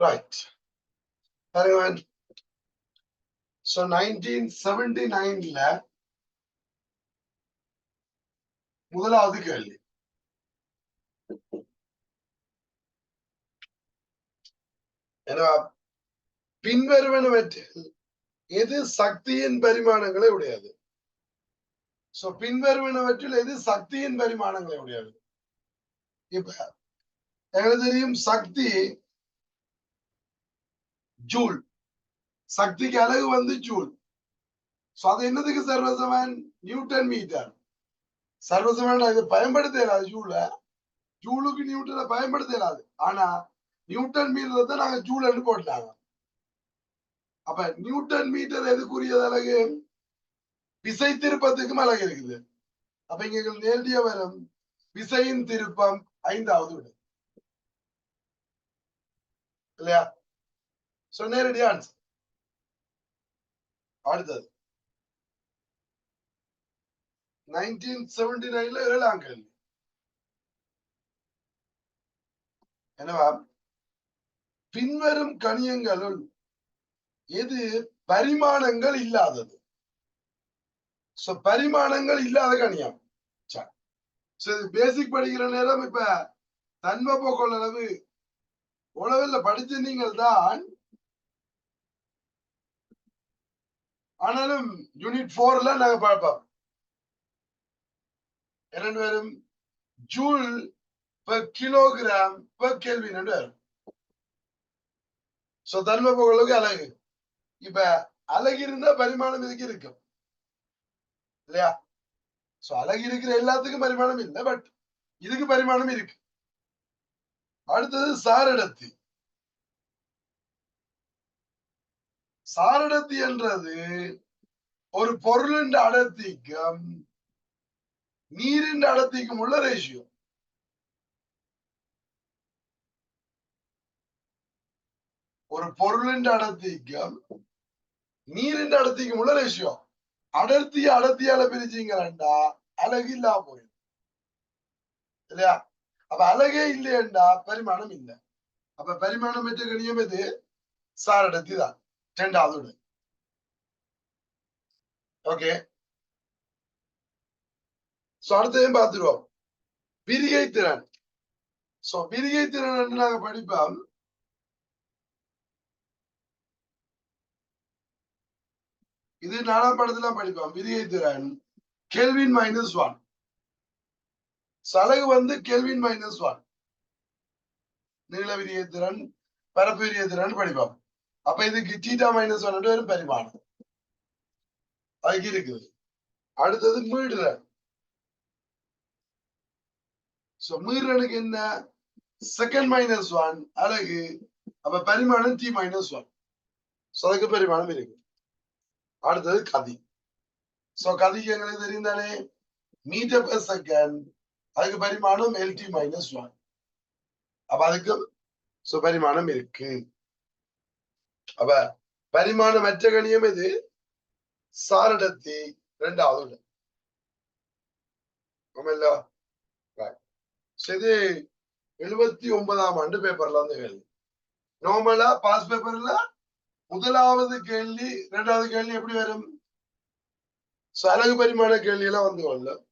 Right. பாருங்க so nineteen seventy முதலாவது கேள்வி. பின்வருவனவற்றில் எது சக்தியின் பரிமாணங்களை உடையது. சோ பின்வருவனவற்றில் எது சக்தியின் பரிமாணங்களை உடையது. இப்ப எங்களுக்கு தெரியும் சக்தி ஜூல். சக்திக்கு அழகு வந்து ஜூல். சோ அது என்னதுக்கு சர்வசமன்? Newton metre. சர்வசமன் இது பயன்படுத்த இயலாது ஜூல ஜூலுக்கு நியூட்டனை பயன்படுத்த இயலாது ஆனா நியூட்டன் மீட்டர் தான் நாங்க ஜூல் போட்டாங்க. அப்ப நியூட்டன் மீட்டர் எதுக்குரியது அழகு? விசை திருப்பத்துக்கும் அழகு இருக்குது. அப்ப இங்க எங்களுக்கு நேரடியா வரும். விசையின் திருப்பம் ஐந்தாவது விடு இல்லையா? சோ நேரடி ஆன்சர் அடுத்தது. நைன்டீன் செவன்டி நைன்ல ஏழாம் கேள்வி. என்னவா? பின்வரும் கணியங்களுள் எது பரிமாணங்கள் இல்லாதது? சோ பரிமாணங்கள் இல்லாத கணியம் பேசிக் படிக்கிற நேரம் இப்ப தன்ம கொள்ளளவு உளவில் படிச்ச நீங்கள் தான் ஆனாலும் யூனிட் போர்ல நாங்க பார்ப்போம். இரண்டு பேரும் ஜூல் per கிலோகிராம் per கேள்வி ரெண்டு பேரும் சோ தன்வெப்ப கொள்ளளவுக்கு அழகு இப்ப அழகு இருந்தா பரிமாணம் இதுக்கு இருக்கும். இல்லையா? சோ அழகு இருக்கிற எல்லாத்துக்கும் பரிமாணம் இல்லை பட் இதுக்கு பரிமாணம் இருக்கு. அடுத்தது சாரடத்து சாரடத்தி என்றது ஒரு பொருளின் அடர்த்திக்கும் நீரின் அடர்த்திக்கும் உள்ள ரேஷியோ ஒரு பொருளின் அடர்த்திக்கும் நீரின் அடர்த்திக்கும் உள்ள ரேஷியோ அடர்த்தி அடர்த்தியால பிரிச்சீங்கன்னா அழகு இல்லாம போயிடும். இல்லையா? அப்ப அழகே இல்லையண்டா? பரிமாணம் இல்லை. அப்ப பரிமாணம் பெற்ற கணியம் எது? சாரடத்தி தான் ரெண்டாவது ஓகே சோ அடுத்ததையும் பார்த்துருவோம். விரிகை திறன். சோ விரிகை திறன் நாங்க படிப்போம் இது நாலாம் படத்துல படிப்போம். விரிகை திறன் கெல்வின் மைனஸ் ஒன் சலகு வந்து கெல்வின் மைனஸ் ஒன் நீள விரிய திறன் பரப்பு விரிய திறன் படிப்போம். அப்ப இதுக்கு டீட்டா மைனஸ் ஒன் வரும் பரிமாணம். அதுக்கு இருக்குது அடுத்தது மீடுறன் சோ மீடுறனுக்கு என்ன? செகண்ட் மைனஸ் ஒன் அழகு. அப்ப பரிமாணம் டி மைனஸ் ஒன் சோ அதுக்கு பரிமாணம் இருக்கு. அடுத்தது கதி. சோ கதிக்கு எங்களுக்கு தெரியும் தானே மீட்டர் பெர் செகண்ட் அதுக்கு பரிமாணம் எல்டி மைனஸ் ஒன் அப்ப அதுக்கு சோ பரிமாணம் இருக்கு. அப்ப பரிமாணம் கணியம் இது சாரடத்தி ரெண்டாவது ஆமல்ல? இது எழுபத்தி ஒன்பதாம் ஆண்டு பேப்பர்ல வந்து கேள்வி. நார்மலா பாஸ் பேப்பர்ல முதலாவது கேள்வி இரண்டாவது கேள்வி எப்படி வரும்? அழகு பரிமாண கேள்வி எல்லாம் வந்து கொள்ள.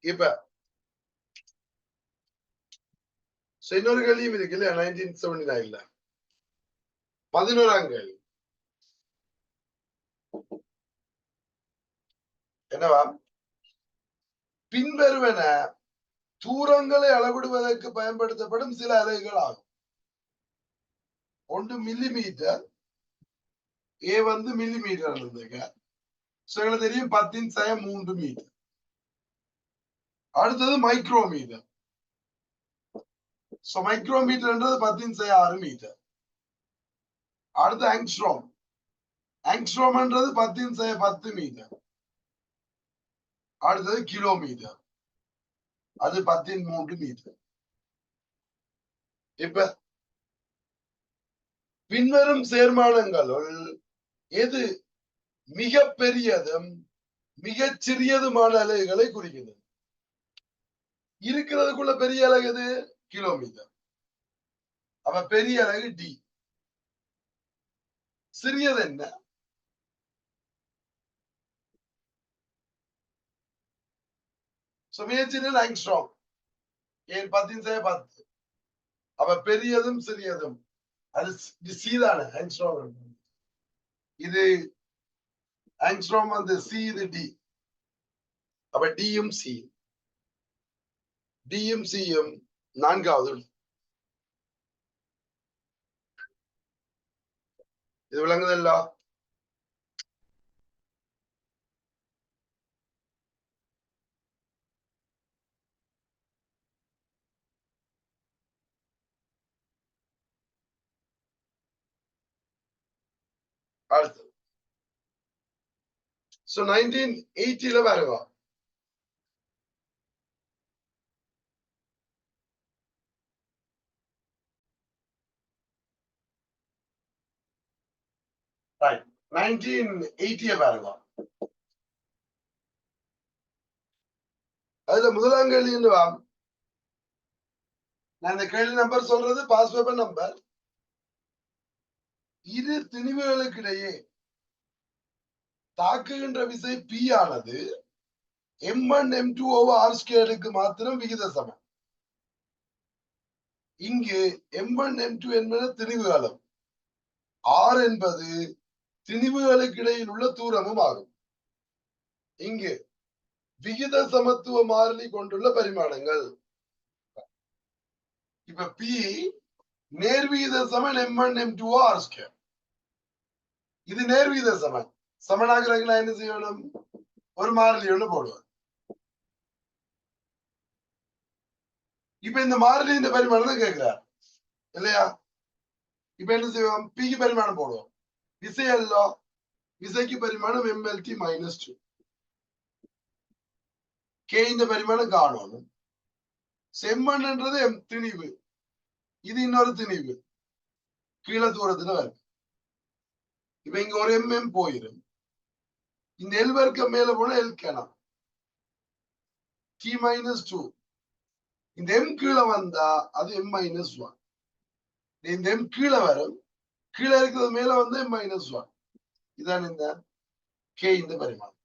இப்ப இன்னொரு கேள்வியும் இருக்கு இல்லையா நைன்டீன் செவன்டி நைன்ல பதினோராம் கேள்வி. என்னவா? பின்வருவன தூரங்களை அளவிடுவதற்கு பயன்படுத்தப்படும் சில அலகுகள் ஆகும். ஒன்று மில்லி மீட்டர் ஏ வந்து மில்லி மீட்டர் எங்களுக்கு தெரியும் பத்தின் சய மூன்று மீட்டர் அடுத்தது மைக்ரோமீட்டர் சோ மைக்ரோமீட்டர்ன்றது பத்தின் சய ஆறு மீட்டர் அடுத்து ஆங்ஸ்ட்ரோம் ஆங்ஸ்ட்ரோம்ன்றது பத்தின் சய பத்து மீட்டர் அடுத்தது கிலோமீட்டர் அது பத்தின் மூன்று மீட்டர் இப்ப பின்வரும் சேர்மானங்களுள் எது மிக பெரியதும் மிகச் சிறியதுமான அலகுகளை குறிக்கிறது இருக்கிறதுக்குள்ள பெரிய அலகு எது? கிலோமீட்டர். அப்ப பெரிய அலகு டி சிறியது என்ன? சுமேச்சின் ஆங்ஸ்ட்ராங் ஏன் பத்தின் செய்ய பத்து. அப்ப பெரியதும் சிறியதும். அது சீதான ஆங்ஸ்ட்ராங் இது ஆங்ஸ்ட்ராங் வந்து சி இது டி அப்ப டியும் சி டியும் சியும் நான்காவது. இது விளங்குதல்ல அடுத்து சோ நைன்டீன் எயிட்டில பாருங்க நைன்டீன் எயிட்டிய பாருங்க அதுல முதலாம் கேள்வி வா நான் இந்த கேள்வி நம்பர் சொல்றது பாஸ் பேப்பர் நம்பர் இரு திணிவுகளுக்கிடையே தாக்குகின்ற விசை பி ஆனது M one M two over R ஸ்கேலுக்கு மாத்திரம் விகித சமம் இங்கு எம் ஒன் எம் டூ என்பது திணிவு அளவு ஆர் என்பது திணிவுகளுக்கு இடையில் உள்ள தூரமும் ஆகும். இங்கு விகித சமத்துவ மாறிலி கொண்டுள்ள பரிமாணங்கள். இப்ப பி நேர்விகித சமன் M one M two R square இது நேர்விகித சமன். சமனாகிறதுக்கு என்ன செய்யணும்? ஒரு மாறிலி ஒண்ணு போடுவார். இப்ப இந்த மாறிலி இந்த பரிமாணம் தான் கேட்கிறார். இல்லையா? இப்ப என்ன செய்வோம்? பிக்கு பரிமாணம் போடுவோம். விசை அல்ல விசைக்கு பரிமாணம் எம்எல்டி மைனஸ் டூ கே இந்த பரிமாணம் காணணும் செம்மண்ன்றது எம் திணிவு இது இன்னொரு திணிவு கீழே தூரத்துல வருது இப்ப இங்க ஒரு எம்எம் போயிரும் இந்த எல் வர்க்க மேல போனா எல் கேனா டி மைனஸ் டூ இந்த எம் கீழே வந்தா அது எம் மைனஸ் ஒன் இந்த எம் கீழே வரும் கீழே இருக்கிறது மேல வந்து எம் மைனஸ் ஒன் இதான் இந்த கே இந்த பரிமாணம்.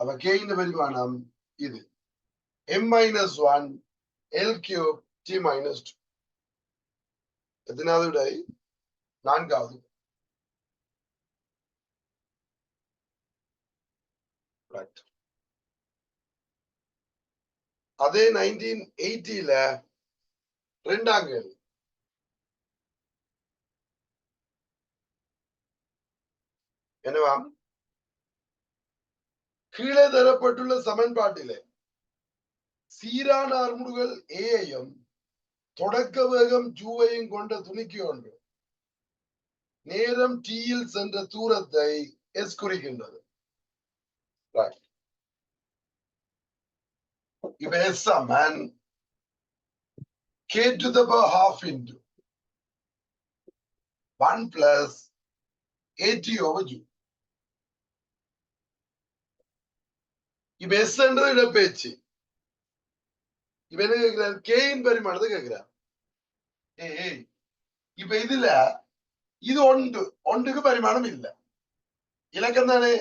அப்ப கே இந்த பரிமாணம் இது. M minus one L cube D minus two எத்தனாவது விடை? நான்காவது. அதே நைன்டீன் எயிட்டில ரெண்டாம் கேள்வி என்னவாம் கீழே தரப்பட்டுள்ள சமன்பாட்டிலே சீரான அருமுடுகள் ஏயையும் தொடக்க வேகம் ஜூவையும் கொண்ட துணிக்கு ஒன்று. நேரம் டீயில் சென்ற தூரத்தை எஸ் குறிக்கின்றது. Right. If S man. K to the power half into 1 over zoo இப்ப எஸ் என்றது இடப்பெயர்ச்சி இப்ப என்ன கேட்கிறார் கேயின் பரிமாணத்தை கேட்கிறார் ஏய் இப்ப இதுல இது ஒன்று ஒன்றுக்கு பரிமாணம் இல்லை இலக்கம் தானே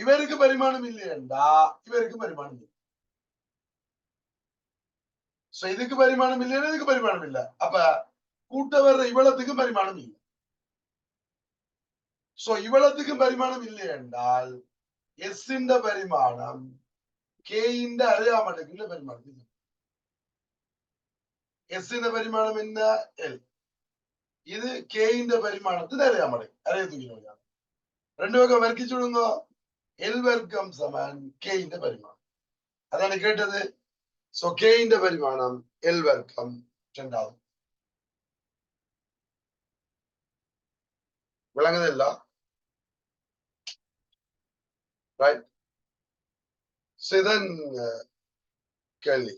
இவருக்கு பரிமாணம் இல்லையண்டா இவருக்கு பரிமாணம் இல்லை சோ இதுக்கு பரிமாணம் இல்லைன்னா இதுக்கு பரிமாணம் இல்ல அப்ப கூட்ட வர்ற இவ்வளத்துக்கு பரிமாணம் இல்லை சோ இவ்வளத்துக்கு பரிமாணம் இல்லை என்றால் എസിന്റെ പരിമാണം കെയിന്റെ അറിയാമടക്കിന്റെ പരിമാണം എസിന്റെ പരിമാണം എന്ന എൽ ഇത് കെയിന്റെ പരിമാണത്തിന് അറിയാമടക്കും അറിയത്തുകയാണ് രണ്ടു പേർക്കും വർക്കിച്ചിടുന്നോ എൽ വർക്കം സമാൻ കെ കെയിന്റെ പരിമാണം അതാണ് കേട്ടത് സോ കെയിന്റെ പരിമാണം എൽ വർക്കം രണ്ടാവും വിളങ്ങുന്നില്ല right? Say then, uh, Kelly.